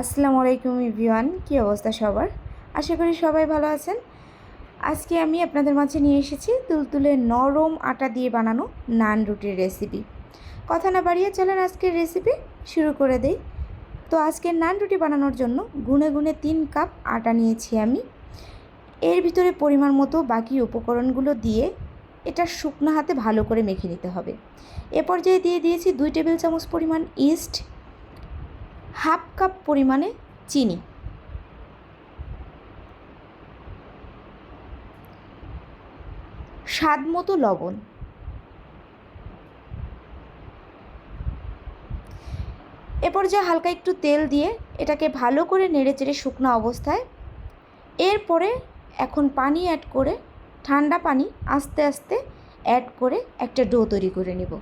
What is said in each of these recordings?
আসসালামু আলাইকুম ইভিওয়ান, কী অবস্থা সবার? আশা করি সবাই ভালো আছেন। আজকে আমি আপনাদের মাঝে নিয়ে এসেছি তুলতুলে নরম আটা দিয়ে বানানো নান রুটির রেসিপি কথা না বাড়িয়ে চলেন আজকের রেসিপি শুরু করে দেই। তো আজকের নান রুটি বানানোর জন্য গুনে গুনে তিন কাপ আটা নিয়েছি আমি। এর ভিতরে পরিমাণ মতো বাকি উপকরণগুলো দিয়ে এটা শুকনো হাতে ভালো করে মেখে নিতে হবে। এ পর্যায়ে দিয়ে দিয়েছি দুই টেবিল চামচ পরিমাণ ইস্ট হাফ কাপ পরিমাণে চিনি। স্বাদ মতো লবণ। এরপর যে হালকা একটু তেল দিয়ে এটাকে ভালো করে নেড়ে চেড়ে শুকনো অবস্থায় এরপরে এখন পানি অ্যাড করে ঠান্ডা পানি আস্তে আস্তে অ্যাড করে একটা ডো তৈরি করে নিব।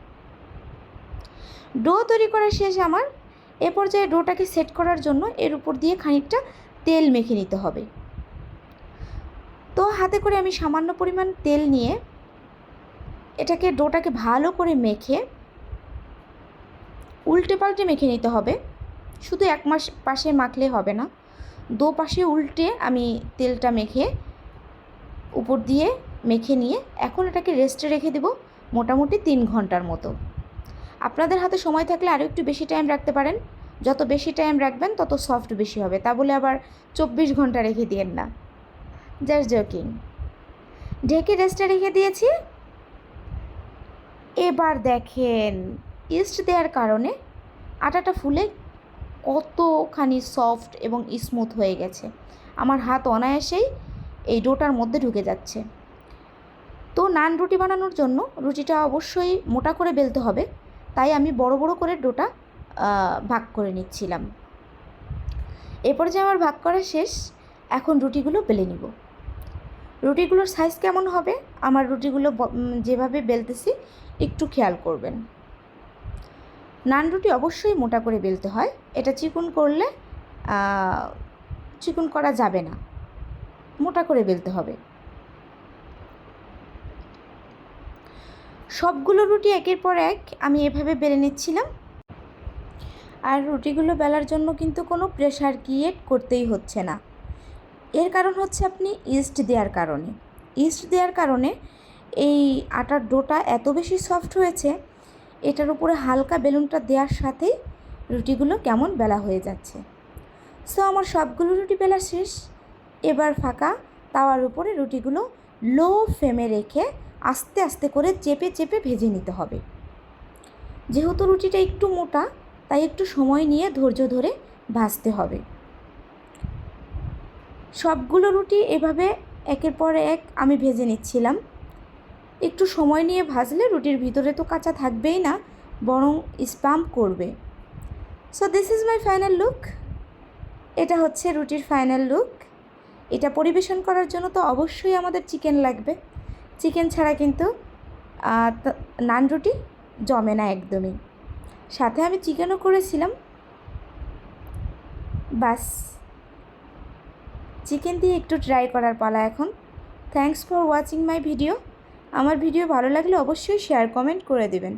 ডো তৈরি করা শেষ আমার এ পর্যায়ে ডোটাকে সেট করার জন্য এর উপর দিয়ে খানিকটা তেল মেখে নিতে হবে। তো হাতে করে আমি সামান্য পরিমাণ তেল নিয়ে এটাকে ডোটাকে ভালো করে মেখে উল্টে পাল্টে মেখে নিতে হবে। শুধু এক মাস পাশে মাখলে হবে না, দো পাশে উল্টে আমি তেলটা মেখে উপর দিয়ে মেখে নিয়ে এখন এটাকে রেস্টে রেখে দেব মোটামুটি তিন ঘণ্টার মতো। আপনাদের হাতে সময় থাকলে আরও একটু বেশি টাইম রাখতে পারেন। যত বেশি টাইম রাখবেন, তত সফট বেশি হবে। তা বলে আবার চব্বিশ ঘণ্টা রেখে দিয়েন না। জাস্ট জোকিং ঢেকে রেস্টে রেখে দিয়েছি। এবার দেখেন ইস্ট দেওয়ার কারণে আটাটা ফুলে কতখানি সফট এবং স্মুথ হয়ে গেছে। আমার হাত অনায়াসেই এই ডোটার মধ্যে ঢুকে যাচ্ছে। তো নান রুটি বানানোর জন্য রুটিটা অবশ্যই মোটা করে বেলতে হবে। তাই আমি বড় বড় করে ডোটা ভাগ করে নিচ্ছিলাম। এরপর যে আমার ভাগ করা শেষ, এখন রুটিগুলো বেলে নিব। রুটিগুলোর সাইজ কেমন হবে, আমার রুটিগুলো যেভাবে বেলতেছি, একটু খেয়াল করবেন। নান রুটি অবশ্যই মোটা করে বেলতে হয়, এটা চিকুন করলে চিকুন করা যাবে না, মোটা করে বেলতে হবে। সবগুলো রুটি একের পর এক আমি এভাবে বেলে নিচ্ছিলাম। আর রুটিগুলো বেলার জন্য কিন্তু কোনো প্রেশার ক্রিয়েট করতেই হচ্ছে না। এর কারণ হচ্ছে আপনি ইস্ট দেওয়ার কারণে। ইস্ট দেওয়ার কারণে এই আটার ডোটা এত বেশি সফট হয়েছে, এটার উপরে হালকা বেলুনটা দেওয়ার সাথেই রুটিগুলো কেমন বেলা হয়ে যাচ্ছে। সো আমার সবগুলো রুটি বেলা শেষ। এবার ফাঁকা তাওয়ার উপরে রুটিগুলো লো ফ্লেমে রেখে আস্তে আস্তে করে চেপে চেপে ভেজে নিতে হবে। যেহেতু রুটিটা একটু মোটা, তাই একটু সময় নিয়ে ধৈর্য ধরে ভাজতে হবে। সবগুলো রুটি এভাবে একের পর এক আমি ভেজে নিচ্ছিলাম। একটু সময় নিয়ে ভাজলে রুটির ভিতরে তো কাঁচা থাকবেই না, বরং স্পাম্প করবে। So this is my final look এটা হচ্ছে রুটির ফাইনাল লুক এটা পরিবেশন করার জন্য তো অবশ্যই আমাদের চিকেন লাগবে। চিকেন ছাড়া কিন্তু নান রুটি জমে না একদমই। সাথে আমি চিকেনও করেছিলাম। বাস। চিকেন দিয়ে একটু ট্রাই করার পালা এখন। Thanks for watching my video. আমার ভিডিও ভালো লাগলে অবশ্যই শেয়ার, কমেন্ট করে দেবেন।